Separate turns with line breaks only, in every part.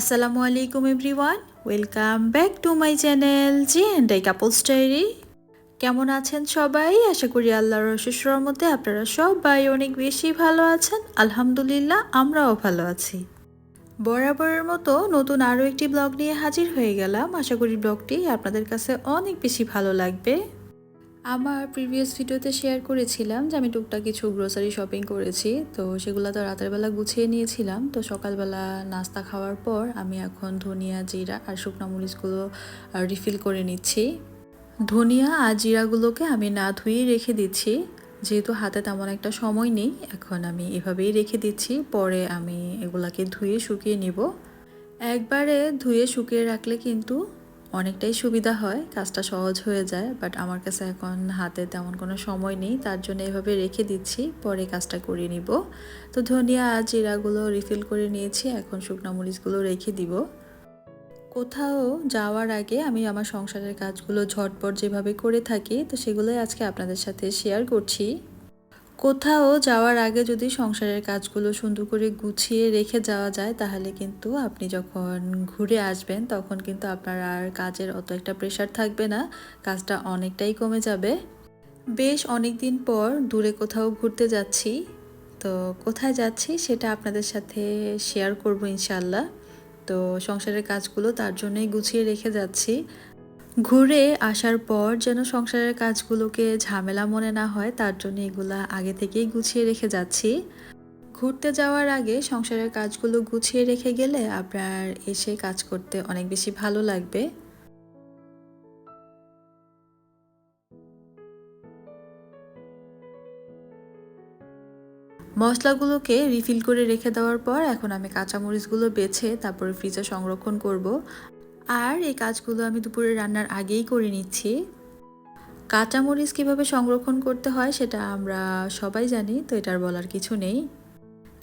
আসসালামু আলাইকুম everyone welcome back to my channel G and I couples diary কেমন আছেন সবাই? আশা করি আল্লাহর অশেষর মধ্যে আপনারা সবাই অনেক বেশি ভালো আছেন। আলহামদুলিল্লাহ, আমরাও ভালো আছি। বরাবরের মতো নতুন আরও একটি ব্লগ নিয়ে হাজির হয়ে গেলাম। আশা করি ব্লগটি আপনাদের কাছে অনেক বেশি ভালো লাগবে। আমার প্রিভিয়াস ভিডিওতে শেয়ার করেছিলাম যে আমি টুকটাক কিছু গ্রোসারি শপিং করেছি। তো সেগুলো তো রাতের বেলা গুছিয়ে নিয়েছিলাম। তো সকালবেলা নাস্তা খাওয়ার পর আমি এখন ধনিয়া, জিরা আর শুকনো মরিচগুলো রিফিল করে নিচ্ছি। ধনিয়া আর জিরাগুলোকে আমি না ধুয়েই রেখে দিচ্ছি। যেহেতু হাতে তেমন একটা সময় নেই, এখন আমি এভাবেই রেখে দিচ্ছি। পরে আমি এগুলাকে ধুয়ে শুকিয়ে নিব। একবারে ধুয়ে শুকিয়ে রাখলে কিন্তু অনেকটাই সুবিধা হয়, কাজটা সহজ হয়ে যায় বাট আমার কাছে এখন হাতে তেমন কোনো সময় নেই, তার জন্য এভাবে রেখে দিচ্ছি, পরে কাজটা করে নিব। তো ধনিয়া আর জিরাগুলো রিফিল করে নিয়েছি, এখন শুকনো মরিচগুলো রেখে দিব। কোথাও যাওয়ার আগে আমি আমার সংসারের কাজগুলো ঝটপট যেভাবে করে থাকি, তো সেগুলোই আজকে আপনাদের সাথে শেয়ার করছি। কোথাও যাওয়ার আগে যদি সংসারের কাজগুলো সুন্দর করে গুছিয়ে রেখে যাওয়া যায়, তাহলে কিন্তু আপনি যখন ঘুরে আসবেন, তখন কিন্তু আপনার আর কাজের অত একটা প্রেশার থাকবে না। কাজটা অনেকটাই কমে যাবে। বেশ অনেক দিন পর দূরে কোথাও ঘুরতে যাচ্ছি। তো কোথায় যাচ্ছি সেটা আপনাদের সাথে শেয়ার করব ইনশাল্লাহ তো সংসারের কাজগুলো তার জন্যই গুছিয়ে রেখে যাচ্ছি। ঘুরে আসার পর যেন সংসারের কাজগুলোকে ঝামেলা মনে না হয়, তার জন্য এগুলা আগে থেকেই গুছিয়ে রেখে যাচ্ছি। ঘুরতে যাওয়ার আগে সংসারের কাজগুলো গুছিয়ে রেখে গেলে আপনার এসে কাজ করতে অনেক বেশি ভালো লাগবে। মশলাগুলোকে রিফিল করে রেখে দেওয়ার পর এখন আমি কাঁচামরিচগুলো বেছে তারপরে ফ্রিজে সংরক্ষণ করব। আর এই কাজগুলো আমি দুপুরে রান্নার আগেই করে নিচ্ছি। কাঁচামরিচ কীভাবে সংরক্ষণ করতে হয় সেটা আমরা সবাই জানি, তো এটার বলার কিছু নেই।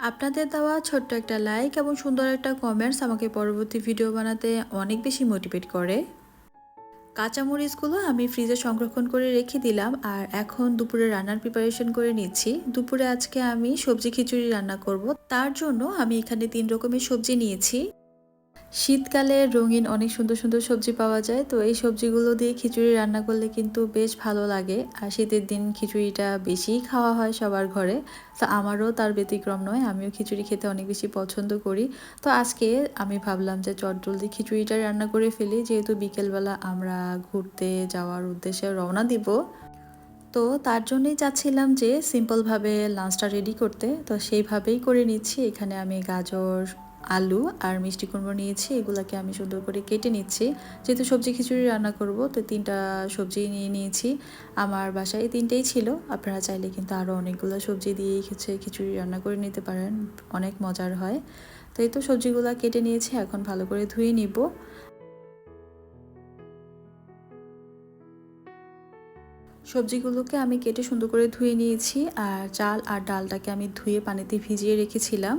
আপনাদের দেওয়া ছোট্ট একটা লাইক এবং সুন্দর একটা কমেন্টস আমাকে পরবর্তী ভিডিও বানাতে অনেক বেশি মোটিভেট করে। কাঁচামরিচগুলো আমি ফ্রিজে সংরক্ষণ করে রেখে দিলাম আর এখন দুপুরে রান্নার প্রিপারেশন করে নিচ্ছি। দুপুরে আজকে আমি সবজি খিচুড়ি রান্না করব। তার জন্য আমি এখানে তিন রকমের সবজি নিয়েছি। শীতকালে রঙিন অনেক সুন্দর সুন্দর সবজি পাওয়া যায়, তো এই সবজিগুলো দিয়ে খিচুড়ি রান্না করলে কিন্তু বেশ ভালো লাগে। আর শীতের দিন খিচুড়িটা বেশিই খাওয়া হয় সবার ঘরে, তো আমারও তার ব্যতিক্রম নয়, আমিও খিচুড়ি খেতে অনেক বেশি পছন্দ করি। তো আজকে আমি ভাবলাম যে চটজলদি খিচুড়িটা রান্না করে ফেলি, যেহেতু বিকেলবেলা আমরা ঘুরতে যাওয়ার উদ্দেশ্যে রওনা দিব। তো তার জন্যই চাচ্ছিলাম যে সিম্পলভাবে লাঞ্চটা রেডি করতে, তো সেইভাবেই করে নিচ্ছি। এখানে আমি গাজর আলু আর মিষ্টি কুমড়ো নিয়েছি, এগুলাকে আমি সুন্দর করে কেটে নিচ্ছি। যেহেতু সবজি খিচুড়ি রান্না করব, তো তিনটা সবজি নিয়ে নিয়েছি। আমার বাসায় তিনটেই ছিল, আপনারা চাইলে কিন্তু আরও অনেকগুলো সবজি দিয়ে দিয়েই খিচুড়ি রান্না করে নিতে পারেন, অনেক মজার হয়। তো এই তো সবজিগুলো কেটে নিয়েছি, এখন ভালো করে ধুয়ে নিব। সবজিগুলোকে আমি কেটে সুন্দর করে ধুয়ে নিয়েছি, আর চাল আর ডালটাকে আমি ধুয়ে পানিতে ভিজিয়ে রেখেছিলাম।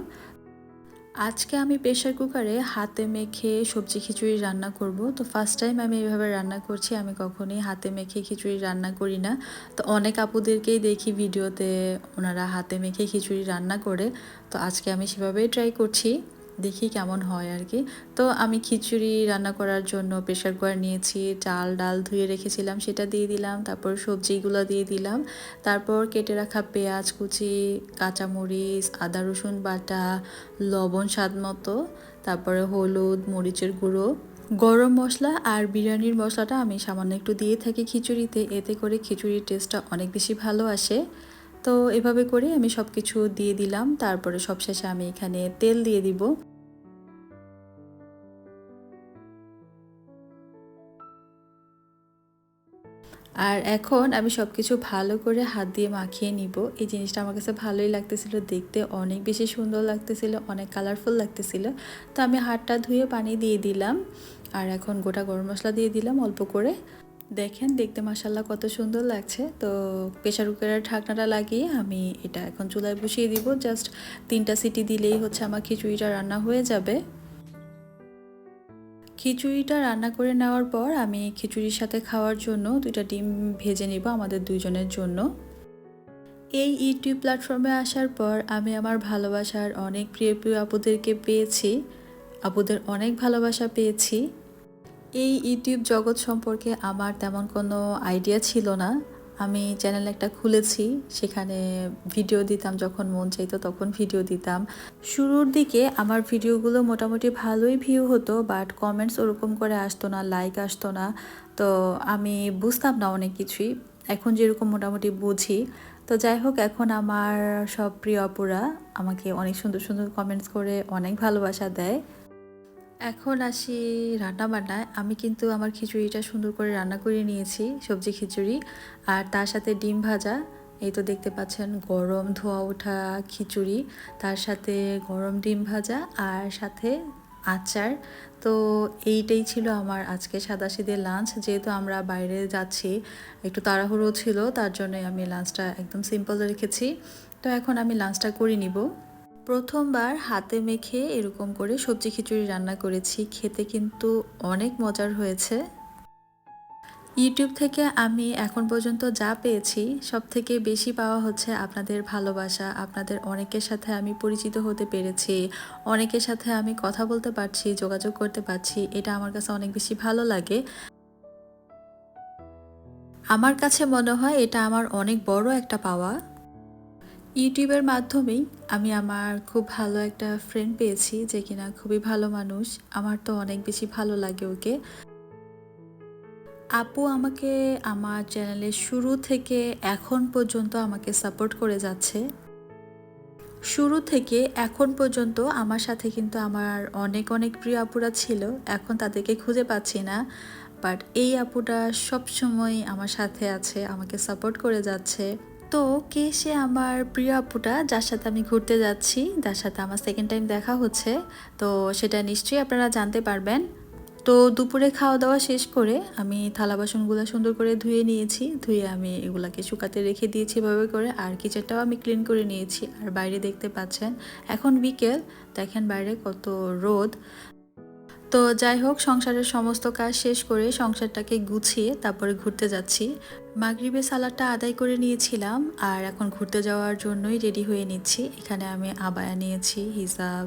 আজকে আমি প্রেশার কুকারে হাতে মেখে সবজি খিচুড়ি রান্না করব। তো ফার্স্ট টাইম আমি এভাবে রান্না করছি, আমি কখনোই হাতে মেখে খিচুড়ি রান্না করি না। তো অনেক আপুদেরকেই দেখি ভিডিওতে ওনারা হাতে মেখে খিচুড়ি রান্না করে। তো আজকে আমি সেভাবেই ট্রাই করছি। দেখি কেমন হয় আর কি। তো আমি খিচুড়ি রান্না করার জন্য প্রেশার কুকার নিয়েছি, চাল, ডাল ধুয়ে রেখেছিলাম, সেটা দিয়ে দিলাম, তারপর সবজিগুলো দিয়ে দিলাম। তারপর কেটে রাখা পেঁয়াজ কুচি, কাঁচামরিচ, আদা, রসুন বাটা, লবণ স্বাদ মতো, তারপরে হলুদ, মরিচের গুঁড়ো, গরম মশলা আর বিরিয়ানির মশলাটা আমি সামান্য একটু দিয়ে থাকি খিচুড়িতে। এতে করে খিচুড়ির টেস্টটা অনেক বেশি ভালো আসে। তো এভাবে করে আমি সব কিছু দিয়ে দিলাম। তারপরে সবশেষে আমি এখানে তেল দিয়ে দিব। আর এখন আমি সব কিছু ভালো করে হাত দিয়ে মাখিয়ে নিব। এই জিনিসটা আমার কাছে ভালোই লাগতেছিল, দেখতে অনেক বেশি সুন্দর লাগতেছিল, অনেক কালারফুল লাগতেছিল। তো আমি হাতটা ধুয়ে পানি দিয়ে দিলাম। আর এখন গোটা গরম মশলা দিয়ে দিলাম অল্প করে। দেখেন, দেখতে মাসাল্লাহ কত সুন্দর লাগছে। তো প্রেশার কুকারের ঢাকনাটা লাগিয়ে আমি এটা এখন চুলায় বসিয়ে দিব। জাস্ট তিনটা সিটি দিলেই হচ্ছে আমার খিচুড়িটা রান্না হয়ে যাবে। খিচুড়িটা রান্না করে নেওয়ার পর আমি খিচুড়ির সাথে খাওয়ার জন্য দুইটা ডিম ভেজে নিব আমাদের দুইজনের জন্য। এই ইউটিউব প্ল্যাটফর্মে আসার পর আমি আমার ভালোবাসার অনেক প্রিয় প্রিয় আপুদেরকে পেয়েছি। আপুদের অনেক ভালোবাসা পেয়েছি। এই ইউটিউব জগৎ সম্পর্কে আমার তেমন কোনো আইডিয়া ছিল না। আমি চ্যানেল একটা খুলেছি, সেখানে ভিডিও দিতাম যখন মন চাইতো তখন ভিডিও দিতাম। শুরুর দিকে আমার ভিডিওগুলো মোটামুটি ভালোই ভিউ হতো বাট কমেন্টস ওরকম করে আসতো না লাইক আসতো না। তো আমি বুঝতাম না অনেক কিছুই। এখন যেরকম মোটামুটি বুঝি। তো যাই হোক, এখন আমার সব প্রিয় অপুরা আমাকে অনেক সুন্দর সুন্দর কমেন্টস করে অনেক ভালোবাসা দেয়। এখন আসি রান্না বান্নায় আমি কিন্তু আমার খিচুড়িটা সুন্দর করে রান্না করে নিয়েছি, সবজি খিচুড়ি। আর তার সাথে ডিম ভাজা, এই তো দেখতে পাচ্ছেন গরম ধোয়া ওঠা খিচুড়ি। তার সাথে গরম ডিম ভাজা আর সাথে আচার। তো এইটাই ছিল আমার আজকে সাদাশিদের লাঞ্চ। যেহেতু আমরা বাইরে যাচ্ছি, একটু তাড়াহুড়ো ছিল, তার জন্য আমি লাঞ্চটা একদম সিম্পল রেখেছি। তো এখন আমি লাঞ্চটা করে নিব। প্রথমবার হাতে মেখে এরকম করে সবজি খিচুড়ি রান্না করেছি। খেতে কিন্তু অনেক মজার হয়েছে। ইউটিউব থেকে আমি এখন পর্যন্ত যা পেয়েছি সব থেকে বেশি পাওয়া হচ্ছে আপনাদের ভালোবাসা। আপনাদের অনেকের সাথে আমি পরিচিত হতে পেরেছি, অনেকের সাথে আমি কথা বলতে পারছি, যোগাযোগ করতে পারছি, এটা আমার কাছে অনেক বেশি ভালো লাগে। আমার কাছে মনে হয় এটা আমার অনেক বড় একটা পাওয়া। ইউটিউবের মাধ্যমেই আমি আমার খুব ভালো একটা ফ্রেন্ড পেয়েছি যে কিনা খুবই ভালো মানুষ। আমার তো অনেক বেশি ভালো লাগে ওকে। আপু আমাকে আমার চ্যানেলের শুরু থেকে এখন পর্যন্ত আমাকে সাপোর্ট করে যাচ্ছে। শুরু থেকে এখন পর্যন্ত আমার সাথে কিন্তু আমার অনেক অনেক প্রিয় আপুরা ছিল। এখন তাদেরকে খুঁজে পাচ্ছি না। বাট এই আপুটা সবসময় আমার সাথে আছে, আমাকে সাপোর্ট করে যাচ্ছে। তো কে সে আমার প্রিয় আপুটা, যার সাথে আমি ঘুরতে যাচ্ছি যার সাথে আমার সেকেন্ড টাইম দেখা হচ্ছে, তো সেটা নিশ্চয়ই আপনারা জানতে পারবেন। তো দুপুরে খাওয়া দাওয়া শেষ করে আমি থালা বাসনগুলো সুন্দর করে ধুয়ে নিয়েছি, ধুয়ে আমি এগুলাকে শুকাতে রেখে দিয়েছি এভাবে করে, আর কিচেনটাও আমি ক্লিন করে নিয়েছি। আর বাইরে দেখতে পাচ্ছেন, এখন বিকেল, দেখেন বাইরে কত রোদ। তো যাই হোক, সংসারের সমস্ত কাজ শেষ করে সংসারটাকে গুছিয়ে তারপরে ঘুরতে যাচ্ছি। মাগরিবে সালাডটা আদায় করে নিয়েছিলাম আর এখন ঘুরতে যাওয়ার জন্যই রেডি হয়ে নিচ্ছি। এখানে আমি আবায়া নিয়েছি, হিসাব।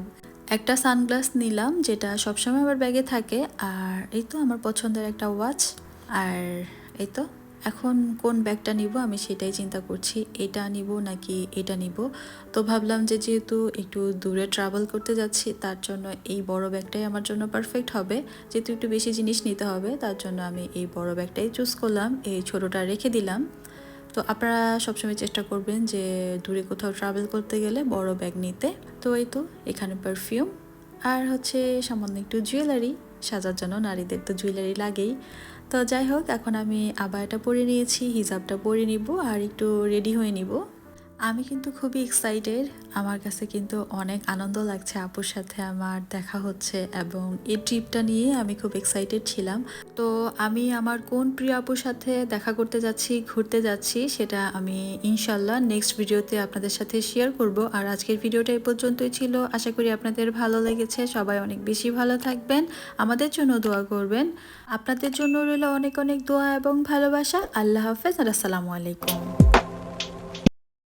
একটা সানগ্লাস নিলাম যেটা সবসময় আমার ব্যাগে থাকে। আর এই তো আমার পছন্দের একটা ওয়াচ। আর এই তো এখন কোন ব্যাগটা নিব? আমি সেটাই চিন্তা করছি, এটা নিব নাকি এটা নিব? তো ভাবলাম যে যেহেতু একটু দূরে ট্রাভেল করতে যাচ্ছি, তার জন্য এই বড় ব্যাগটাই আমার জন্য পারফেক্ট হবে। যেহেতু একটু বেশি জিনিস নিতে হবে, তার জন্য আমি এই বড় ব্যাগটাই চুজ করলাম, এই ছোটোটা রেখে দিলাম। তো আপনারা সবসময় চেষ্টা করবেন যে দূরে কোথাও ট্রাভেল করতে গেলে বড় ব্যাগ নিতে। তো এই তো, এখানে পারফিউম আর হচ্ছে সামান্য একটু জুয়েলারি সাজার জন্য নারীদের তো জুয়েলারি লাগেই। তো যাই হোক, এখন আমি আবার এটা পরে নিয়েছি, হিজাবটা পরে নিব আর একটু রেডি হয়ে নিব। আমি কিন্তু খুবই এক্সাইটেড আমার কাছে কিন্তু অনেক আনন্দ লাগছে আপুর সাথে আমার দেখা হচ্ছে এবং এই ট্রিপটা নিয়ে আমি খুব এক্সাইটেড ছিলাম। তো আমি আমার কোন প্রিয় আপুর সাথে দেখা করতে যাচ্ছি, ঘুরতে যাচ্ছি, সেটা আমি ইনশাল্লাহ নেক্সট ভিডিওতে আপনাদের সাথে শেয়ার করব। আর আজকের ভিডিওটা এ পর্যন্তই ছিল। আশা করি আপনাদের ভালো লেগেছে। সবাই অনেক বেশি ভালো থাকবেন। আমাদের জন্য দোয়া করবেন। আপনাদের জন্য রইল অনেক অনেক দোয়া এবং ভালোবাসা। আল্লাহ হাফেজ। আর আসসালামু আলাইকুম।